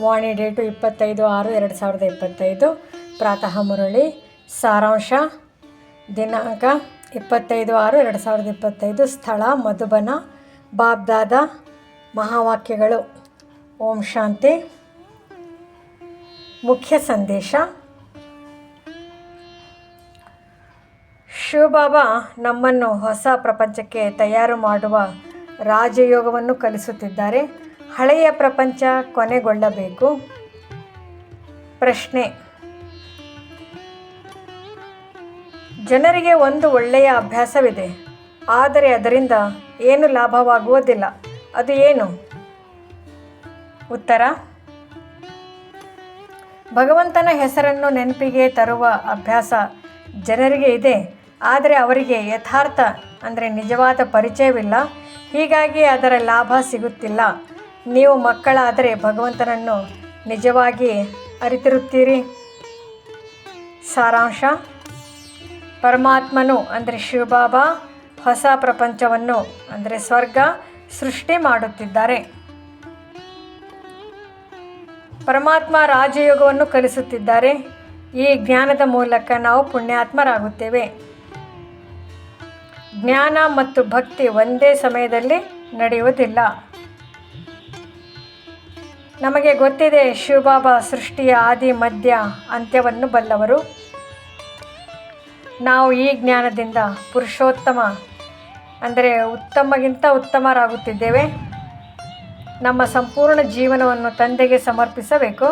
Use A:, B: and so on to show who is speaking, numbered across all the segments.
A: ವಾಣಿ date ಇಪ್ಪತ್ತೈದು ಆರು ಎರಡು ಸಾವಿರದ ಇಪ್ಪತ್ತೈದು. ಪ್ರಾತಃ ಮುರಳಿ, ಸಾರಾಂಶ, ದಿನಾಂಕ ಇಪ್ಪತ್ತೈದು ಆರು ಎರಡು ಸಾವಿರದ ಇಪ್ಪತ್ತೈದು. ಸ್ಥಳ, ಮಧುಬನ, ಬಾಬ್ದಾದ, ಮಹಾವಾಕ್ಯಗಳು. ಓಂ ಶಾಂತಿ. ಮುಖ್ಯ ಸಂದೇಶ ಶಿವಬಾಬಾ ನಮ್ಮನ್ನು ಹೊಸ ಪ್ರಪಂಚಕ್ಕೆ ತಯಾರು ಮಾಡುವ ರಾಜಯೋಗವನ್ನು ಕಲಿಸುತ್ತಿದ್ದಾರೆ. ಹಳೆಯ ಪ್ರಪಂಚ ಕೊನೆಗೊಳ್ಳಬೇಕು. ಪ್ರಶ್ನೆ. ಜನರಿಗೆ ಒಂದು ಒಳ್ಳೆಯ ಅಭ್ಯಾಸವಿದೆ. ಆದರೆ ಅದರಿಂದ ಏನು ಲಾಭವಾಗುವುದಿಲ್ಲ. ಅದು ಏನು? ಉತ್ತರ. ಭಗವಂತನ ಹೆಸರನ್ನು ನೆನಪಿಗೆ ತರುವ ಅಭ್ಯಾಸ ಜನರಿಗೆ ಇದೆ. ಆದರೆ ಅವರಿಗೆ ಯಥಾರ್ಥ ಅಂದರೆ ನಿಜವಾದ ಪರಿಚಯವಿಲ್ಲ. ಹೀಗಾಗಿ ಅದರ ಲಾಭ ಸಿಗುತ್ತಿಲ್ಲ. ನೀವು ಮಕ್ಕಳಾದರೆ ಭಗವಂತನನ್ನು ನಿಜವಾಗಿ ಅರಿತಿರುತ್ತೀರಿ? ಸಾರಾಂಶ. ಪರಮಾತ್ಮನು ಅಂದರೆ ಶಿವಬಾಬಾ, ಹೊಸ ಪ್ರಪಂಚವನ್ನು ಅಂದರೆ ಸ್ವರ್ಗ ಸೃಷ್ಟಿ ಮಾಡುತ್ತಿದ್ದಾರೆ. ಪರಮಾತ್ಮ ರಾಜಯೋಗವನ್ನು ಕಲಿಸುತ್ತಿದ್ದಾರೆ. ಈ ಜ್ಞಾನದ ಮೂಲಕ ನಾವು ಪುಣ್ಯಾತ್ಮರಾಗುತ್ತೇವೆ. ಜ್ಞಾನ ಮತ್ತು ಭಕ್ತಿ ಒಂದೇ ಸಮಯದಲ್ಲಿ ನಡೆಯುವುದಿಲ್ಲ. ನಮಗೆ ಗೊತ್ತಿದೆ ಶಿವಬಾಬಾ ಸೃಷ್ಟಿಯ ಆದಿ ಮಧ್ಯ ಅಂತ್ಯವನ್ನು ಬಲ್ಲವರು. ನಾವು ಈ ಜ್ಞಾನದಿಂದ ಪುರುಷೋತ್ತಮ, ಅಂದರೆ ಉತ್ತಮಗಿಂತ ಉತ್ತಮರಾಗುತ್ತಿದ್ದೇವೆ. ನಮ್ಮ ಸಂಪೂರ್ಣ ಜೀವನವನ್ನು ತಂದೆಗೆ ಸಮರ್ಪಿಸಬೇಕು,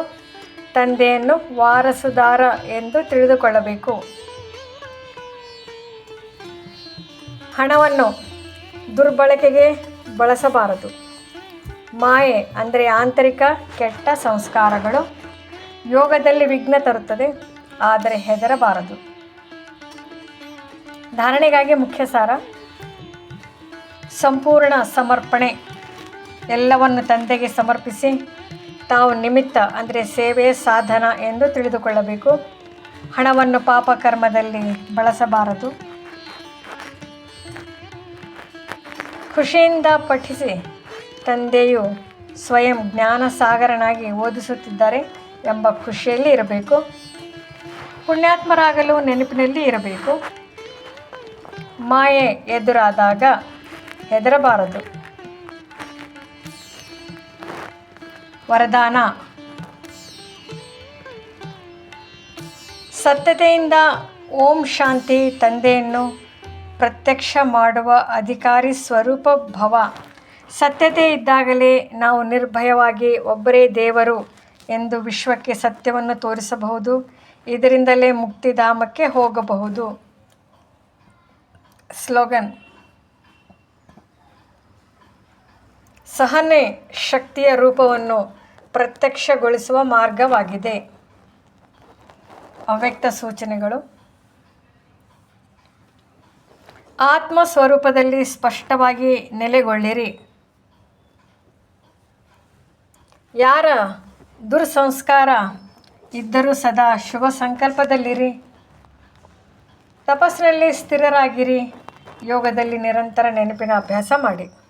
A: ತಂದೆಯನ್ನು ವಾರಸುದಾರ ಎಂದು ತಿಳಿದುಕೊಳ್ಳಬೇಕು. ಹಣವನ್ನು ದುರ್ಬಳಕೆಗೆ ಬಳಸಬಾರದು. ಮಾಯೆ, ಅಂದರೆ ಆಂತರಿಕ ಕೆಟ್ಟ ಸಂಸ್ಕಾರಗಳು, ಯೋಗದಲ್ಲಿ ವಿಘ್ನ ತರುತ್ತದೆ, ಆದರೆ ಹೆದರಬಾರದು. ಧಾರಣೆಗಾಗಿ ಮುಖ್ಯ ಸಾರ, ಸಂಪೂರ್ಣ ಸಮರ್ಪಣೆ. ಎಲ್ಲವನ್ನು ತಂದೆಗೆ ಸಮರ್ಪಿಸಿ, ತಾವು ನಿಮಿತ್ತ, ಅಂದರೆ ಸೇವೆ, ಸಾಧನ ಎಂದು ತಿಳಿದುಕೊಳ್ಳಬೇಕು. ಹಣವನ್ನು ಪಾಪಕರ್ಮದಲ್ಲಿ ಬಳಸಬಾರದು. ಖುಷಿಯಿಂದ ಪಠಿಸಿ ತಂದೆಯು ಸ್ವಯಂ ಜ್ಞಾನ ಸಾಗರನಾಗಿ ಓದಿಸುತ್ತಿದ್ದಾರೆ ಎಂಬ ಖುಷಿಯಲ್ಲಿ ಇರಬೇಕು. ಪುಣ್ಯಾತ್ಮರಾಗಲು ನೆನಪಿನಲ್ಲಿ ಇರಬೇಕು. ಮಾಯೆ ಎದುರಾದಾಗ ಹೆದರಬಾರದು. ವರದಾನ. ಸತ್ಯತೆಯಿಂದ ಓಂ ಶಾಂತಿ ತಂದೆಯನ್ನು ಪ್ರತ್ಯಕ್ಷ ಮಾಡುವ ಅಧಿಕಾರಿ ಸ್ವರೂಪ ಭವ. ಸತ್ಯತೆ ಇದ್ದಾಗಲೇ ನಾವು ನಿರ್ಭಯವಾಗಿ ಒಬ್ಬರೇ ದೇವರು ಎಂದು ವಿಶ್ವಕ್ಕೆ ಸತ್ಯವನ್ನು ತೋರಿಸಬಹುದು. ಇದರಿಂದಲೇ ಮುಕ್ತಿಧಾಮಕ್ಕೆ ಹೋಗಬಹುದು. ಸ್ಲೋಗನ್. ಸಹನೆ ಶಕ್ತಿಯ ರೂಪವನ್ನು ಪ್ರತ್ಯಕ್ಷಗೊಳಿಸುವ ಮಾರ್ಗವಾಗಿದೆ. ಅವ್ಯಕ್ತ ಸೂಚನೆಗಳು. ಆತ್ಮ ಸ್ವರೂಪದಲ್ಲಿ ಸ್ಪಷ್ಟವಾಗಿ ನೆಲೆಗೊಳ್ಳಿರಿ. ಯಾರ ದುರ್ಸಂಸ್ಕಾರ ಇದ್ದರೂ ಸದಾ ಶುಭ ಸಂಕಲ್ಪದಲ್ಲಿರಿ. ತಪಸ್ಸಿನಲ್ಲಿ ಸ್ಥಿರರಾಗಿರಿ. ಯೋಗದಲ್ಲಿ ನಿರಂತರ ನೆನಪಿನ ಅಭ್ಯಾಸ ಮಾಡಿ.